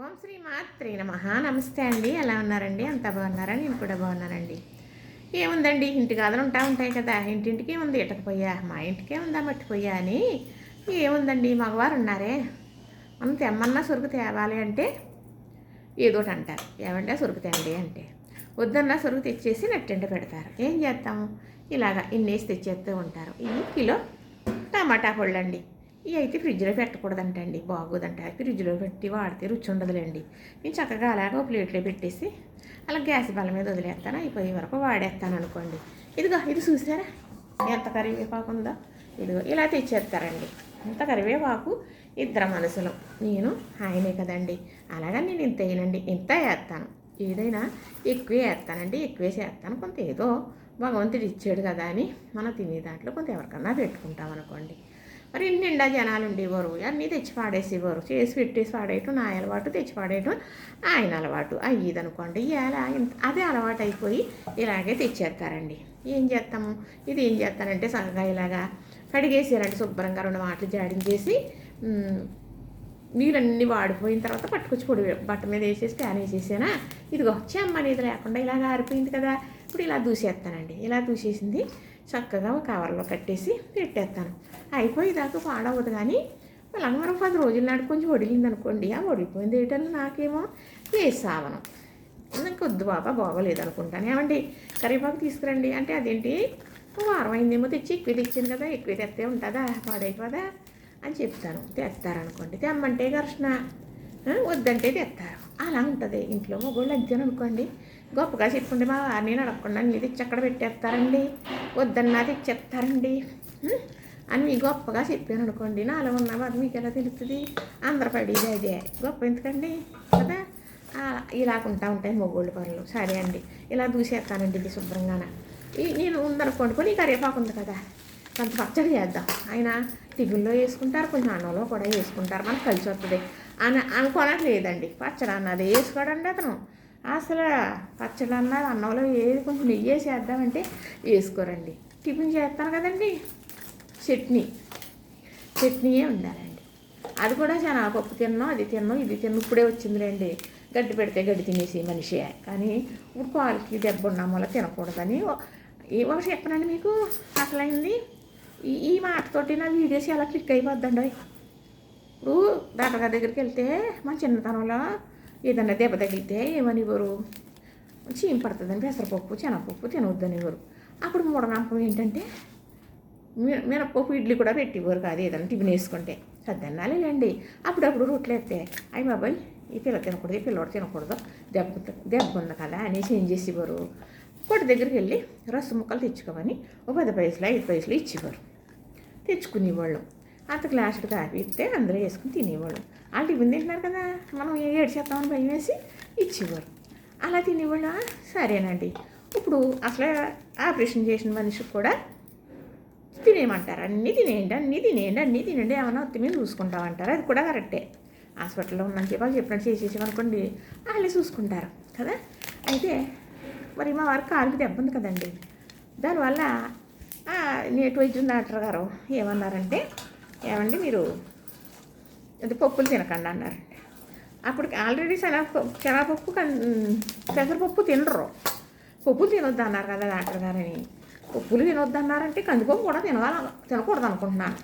ఓం శ్రీ మాత్రే నమ. నమస్తే అండి. ఎలా ఉన్నారండి? అంత బాగున్నారా? నేను కూడా బాగున్నానండి. ఏముందండి? ఇంటి గాదలు ఉంటా ఉంటాయి కదా. ఇంటింటికి ఉంది ఇటకపోయా మా ఇంటికే ఉందా మట్టిపోయా అని ఏముందండి? మగవారు ఉన్నారే. మనం తెమ్మన్నా సొరుకు తేవాలి అంటే ఏదోటి అంటారు. ఏమంటే సొరుకు తేండి అంటే. వద్దన్నా సరుకు తెచ్చేసి నెట్టెంట పెడతారు. ఏం చేస్తాము? ఇలాగా ఇన్నేసి తెచ్చేస్తూ ఉంటారు. ఈ కిలో టమాటా పళ్ళండి. ఇవి అయితే ఫ్రిడ్జ్లో పెట్టకూడదంటండి బాగోదంట. ఫ్రిడ్జ్లో పెట్టి వాడితే రుచి ఉండదులేండి. నేను చక్కగా అలాగ ఒక ప్లేట్లో పెట్టేసి అలా గ్యాస్ బల్ల మీద వదిలేస్తాను. అయిపోయే వరకు వాడేస్తాను అనుకోండి. ఇదిగో ఇది చూసారా? ఎంత కరివేపాకు ఉందో. ఇదిగో ఇలా తెచ్చేస్తారండి. ఇంత కరివేపాకు ఇద్దరు మనసులు. నేను ఆయనే కదండి. అలాగా నేను ఇంత వేయనండి ఇంత వేస్తాను ఏదైనా ఎక్కువే వేస్తానండి ఎక్కువే చేస్తాను. కొంత ఏదో భగవంతుడు ఇచ్చాడు కదా అని మనం తినే దాంట్లో కొంత ఎవరికన్నా పెట్టుకుంటాం అనుకోండి. మరి నిండా జనాలు ఉండేవారు. అన్నీ తెచ్చి పాడేసేవారు. చేసి పెట్టేసి పాడేయటం నా అలవాటు తెచ్చి పాడేయటం ఆయన అలవాటు. అయ్యిదనుకోండి ఇలా అదే అలవాటు అయిపోయి ఇలాగే తెచ్చేస్తారండి. ఏం చేస్తాము ఇది ఏం చేస్తానంటే చక్కగా ఇలాగా కడిగేసారంటే శుభ్రంగా రెండు మాటలు జాడించేసి నీళ్ళన్నీ వాడిపోయిన తర్వాత పట్టుకొచ్చి పొడి బట్ట మీద వేసేసి క్యాన్ వేసేసానా? ఇదిగో చెమ్మ అనేది లేకుండా ఇలాగ ఆరిపోయింది కదా. ఇప్పుడు ఇలా దూసేస్తానండి. ఇలా దూసేసింది. చక్కగా ఒక కవర్లో కట్టేసి పెట్టేస్తాను. అయిపోయేదాకా దాకా కానీ అలాగ మనం పది రోజుల నాడు కొంచెం వడిలింది అనుకోండి ఆ వడిపోయింది ఏంటంటే నాకేమో? వేసి కొద్ది నాకు వద్దు బాబా బాగోలేదు అనుకుంటాను. ఏమండి కరివేపాకు తీసుకురండి. అంటే అదేంటి? వారం అయిందేమో తెచ్చి ఎక్కువ తెచ్చాను కదా ఎక్కువ తెస్తే ఉంటుందా? పాడైపోదా? అని చెప్తాను. తెస్తారనుకోండి. తెమ్మంటే ఘర్షణ. వద్దంటే తెస్తారు. అలా ఉంటుంది. ఇంట్లో మొగోళ్ళు అంతేను అనుకోండి గొప్పగా చెప్పండి మా వారిని నడకుండా అన్ని తెచ్చి అక్కడ పెట్టేస్తారండి. వద్దన్నా తెచ్చేస్తారండి. అని మీ గొప్పగా చెప్పాను అనుకోండి. నాలో ఉన్న మరి మీకు ఎలా తెలుస్తుంది? అందరు పడేది అదే గొప్ప ఎందుకండి? కదా? ఇలాగుంటా ఉంటాయి మొగోళ్ళు పనులు. సరే అండి. ఇలా దూసేస్తానండి ఇది శుభ్రంగాన. ఈ నేను ఉందనుకోండి కొన్ని కరివేపాకు ఉంది కదా. కొంత పచ్చడి చేద్దాం. ఆయన టిఫిన్లో వేసుకుంటారు కొంచెం అన్నంలో కూడా వేసుకుంటారు. మనకు కలిసి వస్తుంది. అని అనుకోనట్లేదండి. పచ్చడి అన్నది వేసుకోడండి అతను. అసలు పచ్చడి అన్నది అన్నంలో ఏది కొంచెం నెయ్యి చేద్దామంటే వేసుకోరండి. టిఫిన్ చేస్తాను కదండి? చట్నీ. చట్నీయే ఉండాలండి. అది కూడా శనగపప్పు తిన్నాం అది తిన్నాం ఇది తిన్నాం ఇప్పుడే వచ్చిందిలేండి. గడ్డి పెడితే గడ్డి తినేసి మనిషి. కానీ ఇప్పుడు కాలుకి దెబ్బ ఉన్నాం వల్ల తినకూడదని ఓ- ఏ ఒకటి చెప్పనండి మీకు? అసలైంది? ఈ ఈ మాటతోటి నా వీడియోస్ ఎలా క్లిక్ అయిపోద్దండి ఇప్పుడు డాక్టర్ గారి దగ్గరికి వెళ్తే మా చిన్నతనంలో ఏదన్నా దెబ్బ తగిలితే ఏమనివ్వరు చీమ పడుతుందని పెసరపప్పు శనగపప్పు తినవద్దనివ్వరు అప్పుడు మూఢనమ్మకం ఏంటంటే మీ- మినపప్పు ఇడ్లీ కూడా పెట్టివ్వరు కాదు ఏదైనా టిఫిన్ వేసుకుంటే. సద్దన్నాలే లేండి. అప్పుడప్పుడు రొట్టెలు ఎత్తే అయ్యి బాబాయ్ ఈ పిల్ల తినకూడదు ఈ పిల్లవాడు తినకూడదు దెబ్బ దెబ్బ ఉంది కదా అనేసి ఏం చేసేవారు? కొట్టు దగ్గరికి వెళ్ళి రసం ముక్కలు తెచ్చుకోమని ఒక పది పైసలు ఐదు పైసలు ఇచ్చేవారు. తెచ్చుకునేవాళ్ళం. అంత గ్లాసుడు కాఫీ ఇస్తే అందరూ వేసుకుని తినేవాళ్ళు. వాళ్ళు టిఫిన్ తింటున్నారు కదా మనం ఏడు చేద్దామని భయం వేసి ఇచ్చేవారు. అలా తినేవాళ్ళు? సరేనండి. ఇప్పుడు అసలు ఆపరేషన్ చేసిన మనిషికి కూడా తినేయమంటారు? అన్నీ తినేయండి అన్నీ తినేయండి అన్నీ తినండి. ఏమైనా వస్తే మేము చూసుకుంటామంటారు? అది కూడా కరెక్టే. హాస్పిటల్లో ఉన్నాను చెప్పి వాళ్ళు చెప్పినట్టు చేసేసామనుకోండి వాళ్ళే చూసుకుంటారు కదా. అయితే మరి మా వారికి కాలుకి దెబ్బ ఉంది కదండి. దానివల్ల నేటి వైద్యం డాక్టర్ గారు ఏమన్నారంటే ఏమండి మీరు? అది పప్పులు తినకండి అన్నారండి అప్పుడు ఆల్రెడీ శనగపప్పు శనగపప్పు కన్ పెసరపప్పు తినరు. పప్పులు తినొద్దు అన్నారు కదా డాక్టర్ గారని. పప్పులు తినొద్దు అన్నారంటే కందిపప్పు కూడా తినవాలి తినకూడదు అనుకుంటున్నాను.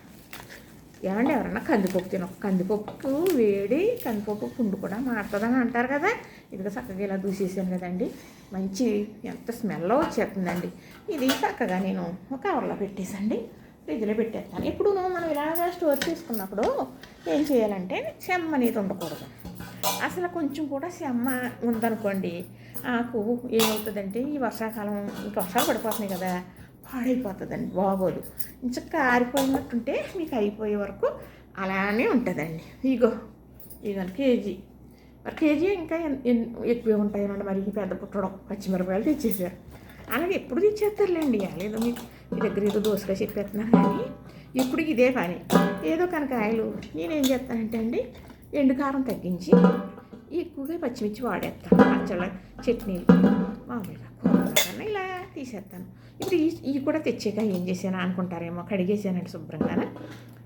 ఏమండి ఎవరన్నా కందిపప్పు తిన కందిపప్పు వేడి కందిపప్పు పుండు కూడా మారుతుందని అంటారు కదా. ఇదిగో చక్కగా ఇలా దూసేసాను కదండి. మంచి ఎంత స్మెల్ వచ్చేస్తుందండి. ఇది చక్కగా నేను ఒక కవర్లో పెట్టేసండి. ఫ్రిడ్జ్లో పెట్టేస్తాను ఎప్పుడు మనం ఇలాగా స్టోర్ చేసుకున్నప్పుడు ఏం చేయాలంటే చెమ్మ అనేది ఉండకూడదు. అసలు కొంచెం కూడా చెమ్మ ఉందనుకోండి ఆకు ఏమవుతుందంటే ఈ వర్షాకాలం ఇంకా వర్షాలు పడిపోతున్నాయి కదా పాడైపోతుందండి బాగోదు. ఇంచక్క ఆరిపోయినట్టుంటే మీకు అయిపోయే వరకు అలానే ఉంటుందండి. ఇగో ఇగో కేజీ. మరి కేజీ ఇంకా ఎన్- ఎన్- ఎక్కువే ఉంటాయనండి మరి పెద్ద పుట్టడం పచ్చిమిరపకాయలు తెచ్చేసారు. అలాగే ఎప్పుడు తెచ్చేస్తారులేండి లేదు మీకు మీ దగ్గర ఏదో దోసగా చెప్పేస్తున్నాను కానీ ఇప్పుడు ఇదే పని. ఏదో కనకాయలు. నేనేం చేస్తానంటే అండి ఎండు కారం తగ్గించి ఎక్కువగా పచ్చిమిర్చి వాడేస్తాను పచ్చళ్ళ చట్నీలు. మామూలుగా కూరల ఇలా తీసేస్తాను. ఇప్పుడు ఈ ఇవి కూడా తెచ్చాక ఏం చేశాను అనుకుంటారేమో కడిగేసానండి శుభ్రంగా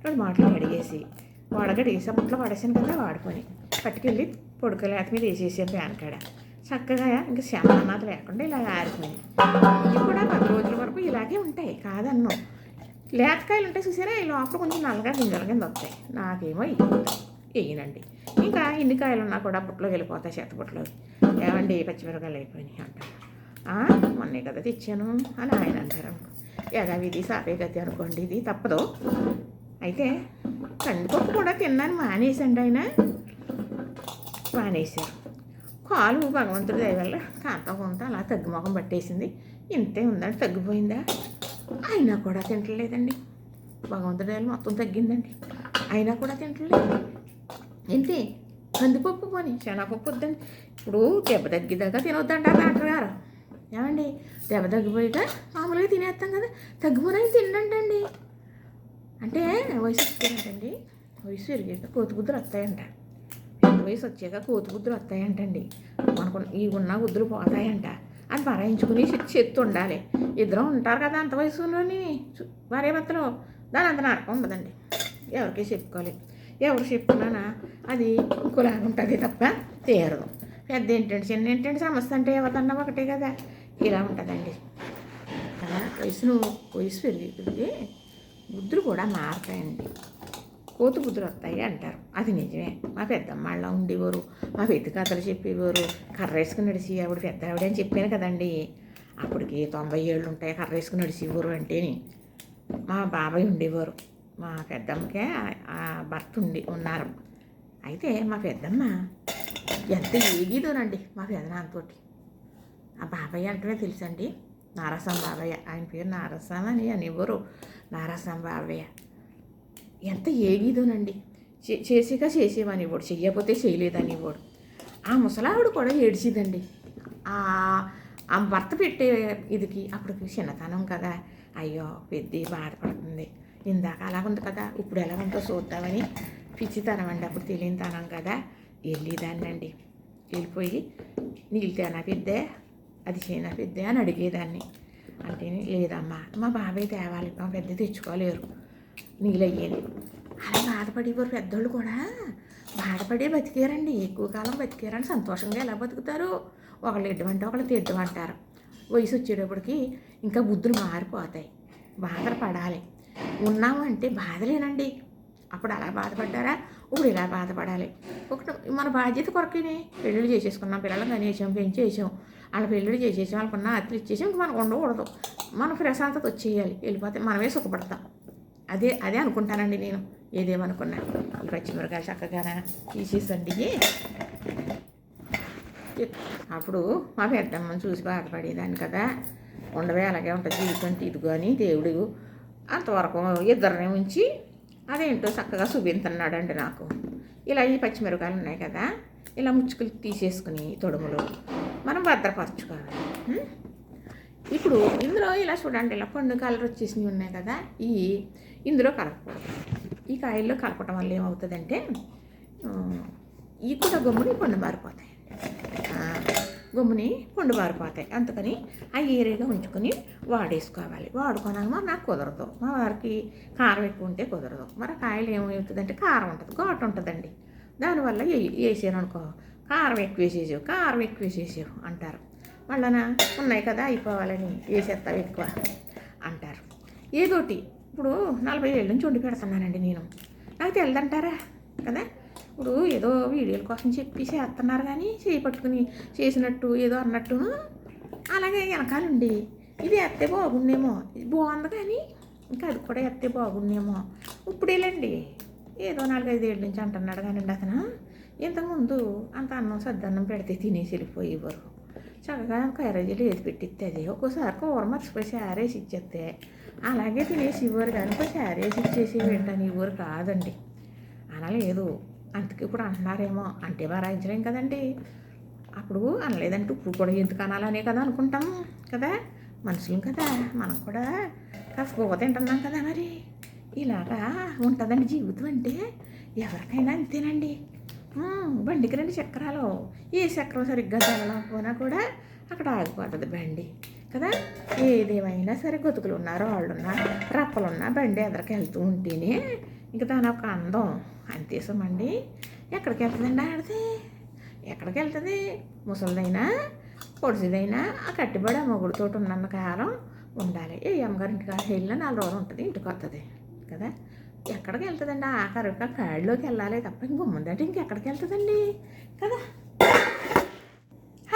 రెండు మాటలు కడిగేసి వాడగడిగేసి బుట్టలో వాడేసాను కదా వాడుకొని పట్టుకెళ్ళి పొడుకలు లేత మీద వేసేసాను ప్యాన్ కాడ. చక్కగా ఇంకా శ్రమ లేకుండా ఇలా ఆరిపోయాయి ఇవి కూడా పది రోజుల వరకు ఇలాగే ఉంటాయి కాదన్ను. లేతకాయలు ఉంటాయి చూసారా? ఈ లోపల కొంచెం నల్లగా గింజల కింద వస్తాయి. నాకేమో వేయనండి ఇంకా ఎన్ని కాయలు ఉన్నా కూడా బుట్టలో వెళ్ళిపోతాయి చేత బుట్టలో ఏమండి పచ్చిమిరకాయలు అయిపోయినాయి అంటారు మొన్నే కదా తెచ్చాను అని ఆయన అంటారు. యథావిధి సాపే గతి అనుకోండి ఇది తప్పదు. అయితే కందిపప్పు కూడా తిన్నాను మానేసండి ఆయన. మానేశారు. కాలు భగవంతుడి దయ వల్ల కాంత కొంత అలా తగ్గుముఖం పట్టేసింది. ఇంతే ఉందండి తగ్గిపోయిందా? అయినా కూడా తింటలేదండి. భగవంతుడి దయ వల్ల మొత్తం తగ్గిందండి. అయినా కూడా తింటలేదు. ఏంటి కందిపప్పు పోని శనగపప్పు వద్దండి. ఇప్పుడు దెబ్బ తగ్గిదాకా ఆ డాక్టర్ గారు. ఏమండి? దెబ్బ తగ్గిపోయాక మామూలుగా తినేస్తాం కదా. తగ్గిపోయినా అండి అంటే వయసు వచ్చేటండి వయసు పెరిగాక కోతి బుద్ధులు వస్తాయంట. పెద్ద వయసు వచ్చాక కోతి బుద్ధులు వస్తాయంటండి. మనకు ఈ ఉన్న బుద్ధులు పోతాయంట. అని భరాయించుకుని చెత్తు ఉండాలి. ఇద్దరం ఉంటారు కదా అంత వయసులోని భార్య భర్తలు. దాని అంత నరకం ఉండదండి. ఎవరికి చెప్పుకోవాలి ఎవరు చెప్పుకున్నానా? అది ఇంకోలాగా ఉంటుంది తప్ప తీరదు. పెద్ద ఏంటంటే చిన్న ఏంటంటే సమస్య అంటే ఎవరిదన్నా ఒకటే కదా. ఇలా ఉంటుందండి. కదా వయసును వయసు పెరిగి బుద్ధులు కూడా మారతాయండి. కోతుబుద్ధులు వస్తాయి అంటారు. అది నిజమే. మా పెద్దమ్మాళ్ళ ఉండేవారు మా పెద్ద కథలు చెప్పేవారు. కర్ర వేసుకుని నడిచి ఆవిడ పెద్ద ఆవిడ అని చెప్పాను కదండి. అప్పటికి తొంభై ఏళ్ళు ఉంటాయి కర్ర వేసుకుని నడిచేవారు అంటేని. మా బాబాయ్ ఉండేవారు. మా పెద్దమ్మకే భర్త ఉండి ఉన్నారు. అయితే మా పెద్దమ్మ ఎంత ఏగిదోనండి మా పెదనాన్నతోటి. ఆ బాబాయ్ అంటే తెలుసండి. నారాసం బాబాయ్య ఆయన పేరు నారాసం అని అనేవారు. నారాసం బాబాయ్య ఎంత ఏగిదోనండి చే- చేసేవాని ఇవ్వడు చెయ్యకపోతే చేయలేదని ఇవ్వడు ఆ ముసలావిడ కూడా ఏడ్చిదండి. ఆ భర్త పెట్టే ఇదికి అప్పుడు చిన్నతనం కదా. అయ్యో పెద్ద బాధపడుతుంది. ఇందాక అలా ఉంది కదా ఇప్పుడు ఎలా ఉందో చూద్దామని పిచ్చితనం అండి అప్పుడు తెలియనితనం కదా. వెళ్ళేదాన్నండి. వెళ్ళిపోయి నీళ్ళు తేనా పెద్దే అది చేయనా పెద్దే అని అడిగేదాన్ని. అంటే లేదమ్మా మా బాబాయ్ తేవాలి మా పెద్ద తెచ్చుకోలేరు. నీళ్ళు అలా బాధపడేవారు పెద్దోళ్ళు కూడా. బాధపడే బతికారండి. ఎక్కువ కాలం బతికారని సంతోషంగా ఎలా బతుకుతారు? ఒకళ్ళు ఎడ్డమంటే ఒకళ్ళు తిడ్డమంటారు. వయసు వచ్చేటప్పటికి ఇంకా బుద్ధులు మారిపోతాయి. బాధలు పడాలి. ఉన్నాము అంటే బాధలేనండి. అప్పుడు అలా బాధపడ్డారా? ఇప్పుడు ఇలా బాధపడాలి. ఒకటి మన బాధ్యత కొరకేనే. పెళ్ళిళ్ళు చేసేసుకున్నాం పిల్లలు కనేసాం పెంచేసాం. వాళ్ళ పెళ్ళిళ్ళు చేసేసాం వాళ్ళకున్న అత్తులు ఇచ్చేసాం. ఇంకా మనకు ఉండకూడదు. మన ప్రశాంతత వచ్చేయాలి. వెళ్ళిపోతే మనమే సుఖపడతాం. అదే అదే అనుకుంటానండి నేను. ఏదేమనుకున్నా. ఈ పచ్చిమిరకాయలు చక్కగా తీసేసండి అప్పుడు మా పెద్దమ్మని చూసి బాధపడేదాన్ని కదా. ఉండవే అలాగే ఉంటుంది జీవితం. ఇదిగో దేవుడు అంతవరకు ఇద్దరిని ఉంచి అదేంటో చక్కగా చూపించున్నాడండి నాకు. ఇలా ఈ పచ్చిమిరకాయలు ఉన్నాయి కదా. ఇలా ముచ్చుకులు తీసేసుకుని తొడుములు. మనం భద్రపరచుకోవాలి. ఇప్పుడు ఇందులో ఇలా చూడండి ఇలా పండు కలర్ వచ్చేసినవి ఉన్నాయి కదా ఈ ఇందులో కలపకూడదు. ఈ కాయల్లో కలపటం వల్ల ఏమవుతుందంటే ఈ కూడా గమ్ముని పండు మారిపోతాయి గమ్ముని పండు మారిపోతాయి అందుకని ఆ ఏరియాగా ఉంచుకొని వాడేసుకోవాలి. వాడుకోనమా మరి నాకు కుదరదు. మా వారికి కారం ఎక్కువ ఉంటే కుదరదు. మరి కాయలు ఏమవుతుందంటే కారం ఉంటుంది ఘాటు ఉంటుందండి. దానివల్ల ఏ- వేసాను అనుకో కారం ఎక్కువ వేసేసావు కారం ఎక్కువ వేసేసావు అంటారు. మళ్ళా ఉన్నాయి కదా అయిపోవాలని వేసేస్తావు ఎక్కువ అంటారు. ఏదోటి ఇప్పుడు నలభై ఏళ్ళ నుంచి వండి పెడుతున్నానండి నేను. నాకు తెలదంటారా? కదా? ఇప్పుడు ఏదో వీడియోల కోసం చెప్పి చేస్తున్నారు కానీ చేయి పట్టుకుని చేసినట్టు ఏదో అన్నట్టు అలాగే వెనకాలండి. ఇది ఎత్తే బాగుండేమో. ఇది బాగుంది కానీ ఇంకా అది కూడా ఎత్తే బాగుండేమో. ఇప్పుడేలండి. ఏదో నాలుగైదు ఏళ్ళ నుంచి అంటున్నాడు కానీ అతను. ఇంతకుముందు అంత అన్నం సద్దన్నం పెడితే తినేసి వెళ్ళిపోయేవారు. చక్కగా క్యారేజీలు వేసి పెట్టిస్తుంది ఒక్కోసారి కూర మర్చిపోయి శారేసి ఇచ్చేస్తే అలాగే తినేసి ఇవ్వరు కానీ ఒక శారేసి ఇచ్చేసి ఏంటని ఇవ్వరు కాదండి. అనలేదు. అందుకే ఇప్పుడు అంటున్నారేమో. అంటే భరాయించలేం కదండి. అప్పుడు అనలేదంటే ఇప్పుడు కూడా ఎందుకు అనాలనే కదా అనుకుంటాం కదా. మనుషులు కదా. మనం కూడా కాస్త గోవ తింటున్నాం కదా మరి. ఇలాగా ఉంటుందండి జీవితం అంటే. ఎవరికైనా అంతేనండి. బండికి రెండు చక్రాలు. ఏ చక్రం సరిగ్గా తెలలేకపోయినా కూడా అక్కడ ఆగిపోతుంది బండి కదా? ఏదేమైనా సరే గొతుకులు ఉన్నా వాళ్ళున్నా రప్పలున్నా బండి ఎదరికి వెళ్తూ ఉంటేనే ఇంక దాని ఒక అందం. అంతేసమండి ఎక్కడికి వెళ్తుందండి ఆడితే? ఎక్కడికి వెళ్తుంది? ముసలిదైనా పొడిసిదైనా ఆ కట్టుబడి ఆ మొగుడుతోటి ఉన్నన్న కాలం ఉండాలి. ఏ అమ్మగారి ఇంటికాడ వెళ్ళినా నాలుగు రోజులు ఉంటుంది ఇంటికి వస్తుంది కదా? ఎక్కడికి వెళ్తుందండి? ఆఖరిగా కాళ్ళలోకి వెళ్ళాలి తప్ప ఇంక ముందంటే ఇంకెక్కడికి వెళ్తుందండి? కదా?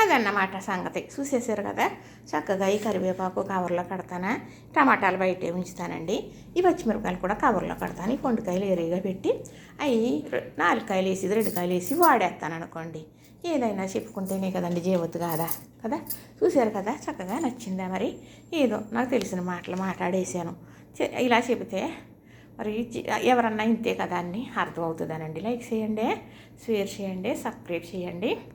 అదన్నమాట సంగతి. చూసేసారు కదా? చక్కగా ఈ కరివేపాకు కవర్లో కడతానా? టమాటాలు బయటే ఉంచుతానండి. ఈ పచ్చిమిరపకాయలు కూడా కవర్లో కడతాను. ఈ పొండుకాయలు ఎరిగా పెట్టి అవి నాలుగు కాయలు వేసి రెండు కాయలు వేసి వాడేస్తాను అనుకోండి. ఏదైనా చెప్పుకుంటేనే కదండి జీవద్దు కాదా? కదా? చూశారు కదా? చక్కగా నచ్చిందా మరి? ఏదో నాకు తెలిసిన మాటలు మాట్లాడేసాను చె- ఇలా చెబితే మరి చి- ఎవరన్నా ఇంతే కదా అని అర్థమవుతుందనండి. లైక్ చేయండి షేర్ చేయండి సబ్స్క్రైబ్ చేయండి.